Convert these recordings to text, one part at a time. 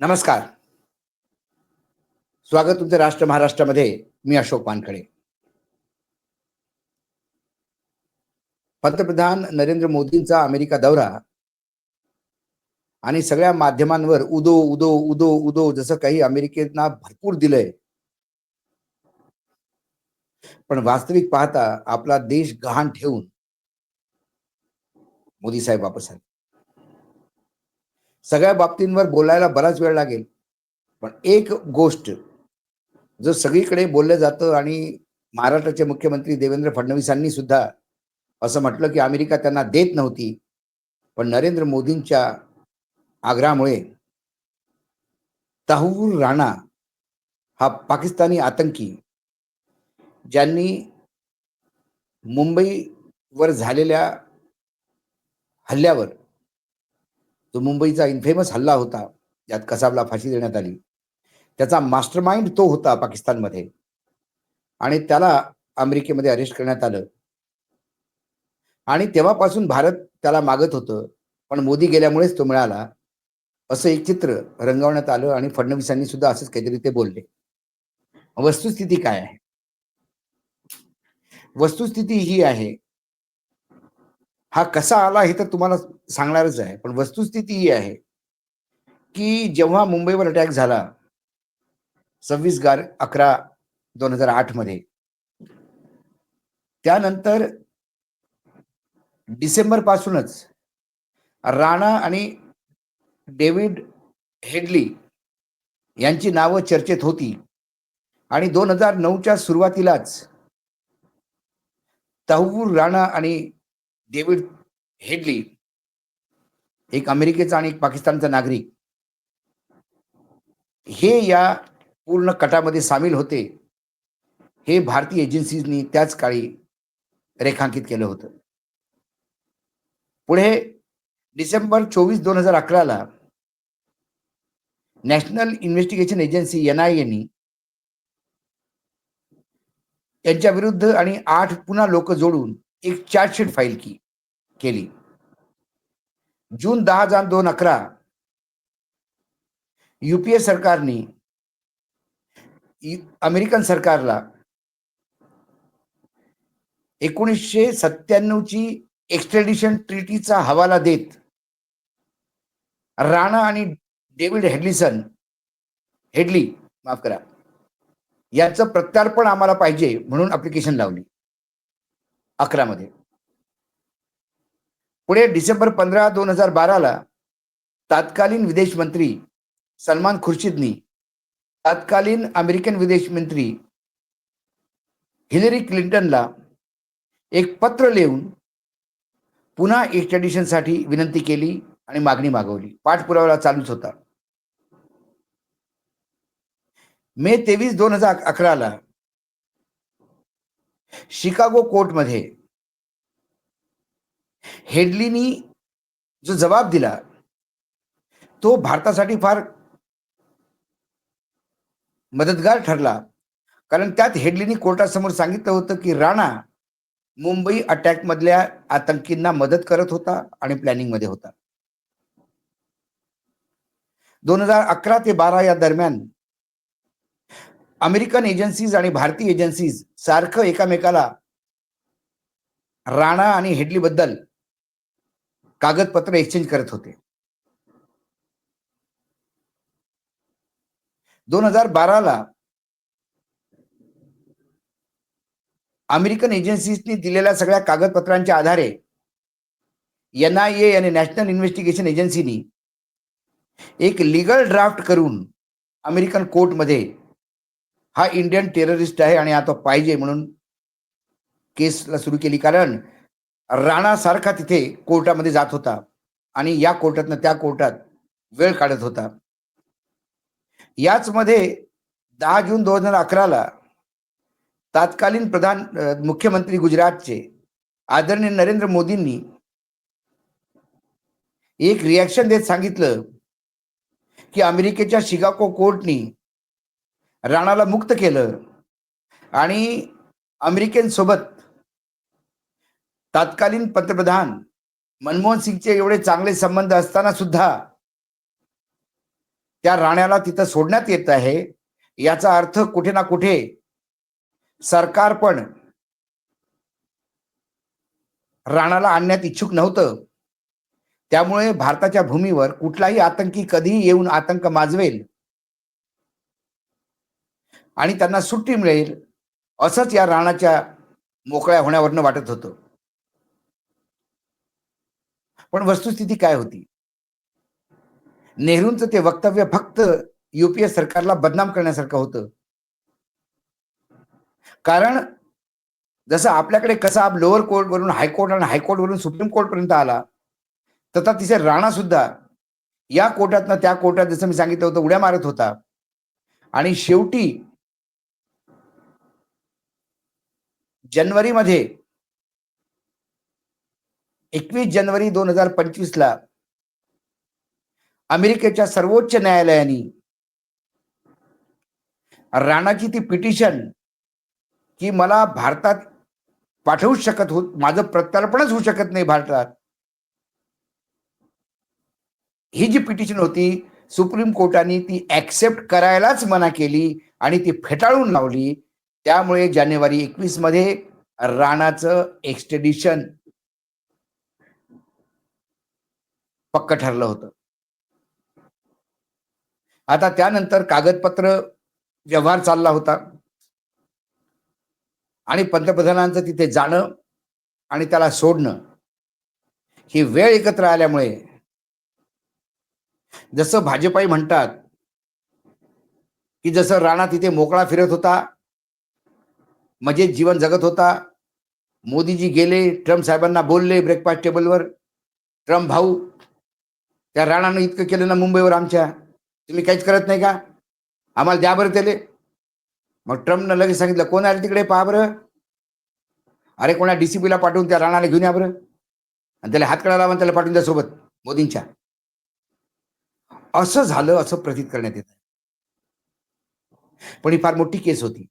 नमस्कार. स्वागत तुमचं राष्ट्र महाराष्ट्रामध्ये मी अशोक वानखडे. पंतप्रधान नरेंद्र मोदींचा अमेरिका दौरा आणि सगळ्या माध्यमांवर उदो उदो उदो उदो जसं काही अमेरिकेना भरपूर दिलंय. पण वास्तविक पाहता आपला देश गहाण ठेवून मोदी साहेब वापस आले. सगळ्या बाबतींवर बोलायला बराच वेळ लागेल. पण एक गोष्ट जो सगळीकडे बोललं जातं आणि महाराष्ट्राचे मुख्यमंत्री देवेंद्र फडणवीसांनी सुद्धा असं म्हटलं की अमेरिका त्यांना देत नव्हती पण नरेंद्र मोदींच्या आग्रहामुळे ताहूर राणा हा पाकिस्तानी आतंकी ज्यांनी मुंबईवर झालेल्या हल्ल्यावर तो मुंबईचा इन्फेमस हल्ला होता ज्यात कसाबला फाशी देण्यात आली. त्याचा मास्टर माइंड तो होता पाकिस्तानमध्ये. आणि त्याला अमेरिकेमध्ये अरेस्ट करण्यात आलं. आणि तेव्हापासून भारत त्याला मागत होतं पण मोदी गेल्यामुळेच तो मिळाला. असं एक चित्र रंगवण्यात आलं आणि फडणवीसांनी सुद्धा असंच काहीतरी ते बोलले. वस्तुस्थिती काय आहे? वस्तुस्थिती ही आहे हा कसा आला हे तर तुम्हाला सांगणारच आहे पण वस्तुस्थिती ही आहे की जेव्हा मुंबईवर अटॅक झाला सव्वीस गार अकरा दोन हजार आठमध्ये त्यानंतर डिसेंबर पासूनच राणा आणि डेव्हिड हेडली यांची नावं चर्चेत होती आणि दोन हजार नऊच्या सुरुवातीलाच तहवूर राणा आणि डेव्हिड हेडली एक अमेरिकेचा आणि एक पाकिस्तानचा नागरिक हे या पूर्ण कटामध्ये सामील होते हे भारतीय एजन्सीजनी त्याच काळी रेखांकित केलं होतं. पुढे डिसेंबर चोवीस दोन हजार अकराला National Investigation Agency N I any यांच्या विरुद्ध आणि आठ पुन्हा लोक जोडून एक चार्जशीट फाईल की केली. जून दहा हजार दोन अकरा युपीए सरकारने अमेरिकन सरकारला एकोणीसशे सत्त्याण्णवची एक्स्ट्रेडिशन ट्रिटीचा हवाला देत राणा आणि डेव्हिड हेडलिसन हेडली माफ करा याचं प्रत्यार्पण आम्हाला पाहिजे म्हणून अप्लिकेशन लावली. अकरा मध्ये. पुढे डिसेंबर पंधरा दोन हजार बाराला तात्कालीन विदेश मंत्री सलमान खुर्शिदनी तत्कालीन अमेरिकन विदेश मंत्री हिलरी क्लिंटनला एक पत्र लिहून पुन्हा एक्स्ट्रॅडिशनसाठी विनंती केली आणि मागणी मागवली. पाठपुरावा चालूच होता. मे तेवीस दोन हजार अकराला शिकागो कोर्टमध्ये हेडलीनी जो जबाब दिला तो भारतासाठी फार मदतगार ठरला. कारण त्यात हेडलीनी कोर्टासमोर सांगितलं होतं की राणा मुंबई अटॅक मधल्या आतंकींना मदत करत होता आणि प्लॅनिंगमध्ये होता. दोन हजार अकरा ते बारा या दरम्यान अमेरिकन एजन्सीज आणि भारतीय एजन्सीज सारखं एकामेकाला राणा आणि हेडली बद्दल कागदपत्र एक्सचेंज करत होते. दोन हजार बाराला अमेरिकन एजन्सीजनी दिलेल्या सगळ्या कागदपत्रांच्या आधारे एन आय ए आणि नॅशनल इन्व्हेस्टिगेशन एजन्सीनी एक लिगल ड्राफ्ट करून अमेरिकन कोर्टमध्ये हा इंडियन टेररिस्ट आहे आणि आता पाहिजे म्हणून केसला सुरू केली. कारण राणासारखा तिथे कोर्टामध्ये जात होता आणि या कोर्टातनं त्या कोर्टात वेळ काढत होता. याच मध्ये दहा जून दोन हजार अकराला तत्कालीन प्रधान मुख्यमंत्री गुजरातचे आदरणीय नरेंद्र मोदींनी एक रिॲक्शन देत सांगितलं की अमेरिकेच्या शिकागो कोर्टनी राणाला मुक्त केलं. आणि अमेरिकेसोबत तत्कालीन पंतप्रधान मनमोहन सिंगचे एवढे चांगले संबंध असताना सुद्धा त्या राण्याला तिथं सोडण्यात येत आहे. याचा अर्थ कुठे ना कुठे सरकार पण राणाला आणण्यात इच्छुक नव्हतं. त्यामुळे भारताच्या भूमीवर कुठलाही आतंकी कधीही येऊन आतंक माजवेल आणि त्यांना सुट्टी मिळेल असंच या राणाच्या मोकळ्या होण्यावरनं वाटत होतं. पण वस्तुस्थिती काय होती? नेहरूंचं ते वक्तव्य फक्त युपीए सरकारला बदनाम करण्यासारखं होतं. कारण जसं आपल्याकडे कसाब लोअर कोर्ट वरून हायकोर्ट आणि हायकोर्ट वरून सुप्रीम कोर्ट पर्यंत आला तथा तिथे राणा सुद्धा या कोर्टातनं त्या कोर्टात जसं मी सांगितलं होतं उड्या मारत होता. आणि शेवटी जानेवारीमध्ये एकवीस जानेवारी दोन हजार पंचवीस ला अमेरिकेच्या सर्वोच्च न्यायालयाने राणाची ती पिटिशन की मला भारतात पाठवूच शकत होत माझं प्रत्यार्पणच होऊ शकत नाही भारतात. ही जी पिटिशन होती सुप्रीम कोर्टाने ती ऍक्सेप्ट करायलाच मना केली आणि ती फेटाळून लावली. त्यामुळे जानेवारी एकवीसमध्ये राणाचं एक्सटेडिशन पक्क ठरलं होतं. आता त्यानंतर कागदपत्र व्यवहार चालला होता. आणि पंतप्रधानांचं तिथे जाणं आणि त्याला सोडणं ही वेळ एकत्र आल्यामुळे जसं भाजपाई म्हणतात की जसं राणा तिथे मोकळा फिरत होता मजेत जीवन जगत होता. मोदीजी गेले ट्रम्प साहेबांना बोलले ब्रेकफास्ट टेबलवर ट्रम्प भाऊ त्या राणानं इतकं केलं ना मुंबईवर आमच्या. तुम्ही काहीच करत नाही का? आम्हाला द्या बरं त्याले. मग ट्रम्पनं लगेच सांगितलं कोण आले तिकडे? पहा बरं. अरे कोणा डीसीपीला पाठवून त्या राणाला घेऊन या बरं. आणि त्याला हात कळाला त्याला पाठवून द्या सोबत मोदींच्या. असं झालं असं प्रतीत करण्यात येत. पण ही फार मोठी केस होती.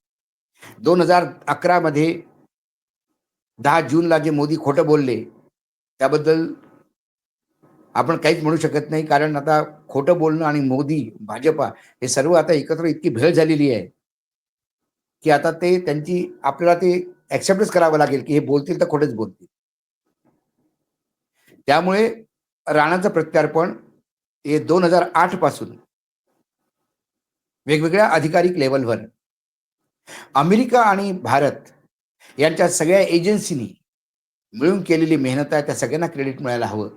दोन हजार अकरा मध्ये दहा जूनला जे मोदी खोटं बोलले त्याबद्दल आपण काहीच म्हणू शकत नाही कारण आता खोटं बोलणं आणि मोदी भाजपा हे सर्व आता एकत्र इतकी भेळ झालेली आहे की आता ते त्यांची आपल्याला ते ऍक्सेप्टच करावं लागेल की हे बोलतील तर खोटेच बोलतील. त्यामुळे राणाचं प्रत्यार्पण हे दोन हजार आठपासून वेगवेगळ्या अधिकारिक लेवलवर अमेरिका आणि भारत यांच्या सगळ्या एजन्सीनी मिळून केलेली मेहनत आहे त्या सगळ्यांना क्रेडिट मिळायला हवं.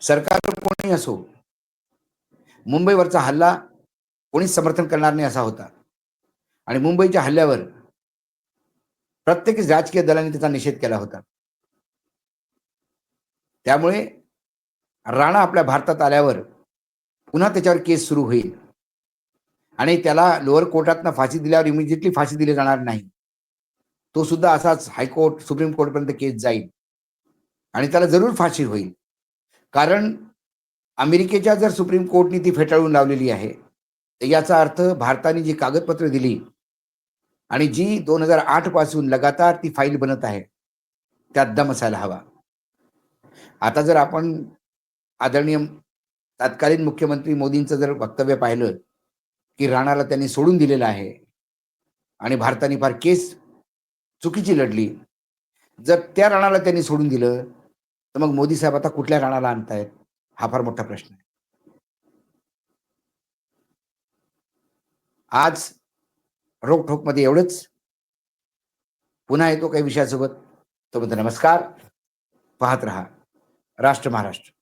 सरकार कोणी असो मुंबईवरचा हल्ला कोणीच समर्थन करणार नाही असा होता. आणि मुंबईच्या हल्ल्यावर प्रत्येक राजकीय दलाने त्याचा निषेध केला होता. त्यामुळे राणा आपल्या भारतात आल्यावर पुन्हा त्याच्यावर केस सुरू होईल. आणि त्याला लोअर कोर्टातनं फाशी दिल्यावर इमिजिएटली फाशी दिली जाणार नाही. तो सुद्धा असाच हायकोर्ट सुप्रीम कोर्टपर्यंत केस जाईल. आणि त्याला जरूर फाशी होईल. कारण अमेरिकेच्या जर सुप्रीम कोर्टने ती फेटाळून लावलेली आहे तर याचा अर्थ भारताने जी कागदपत्र दिली आणि जी दोन हजार आठपासून लगातार ती फाईल बनत आहे त्यात दम असायला हवा. आता जर आपण आदरणीय तत्कालीन मुख्यमंत्री मोदींचं जर वक्तव्य पाहिलं की राणाला त्यांनी सोडून दिलेलं आहे. आणि भारताने फार केस चुकीची लढली. जर त्या राणाला त्यांनी सोडून दिलं तर मग मोदी साहेब आता कुठल्या राणाला आणतायत? हा फार मोठा प्रश्न आहे. आज रोखोकमध्ये एवढंच. पुन्हा येतो काही विषयासोबत. तोपर्यंत नमस्कार. पाहत रहा. राष्ट्र महाराष्ट्र.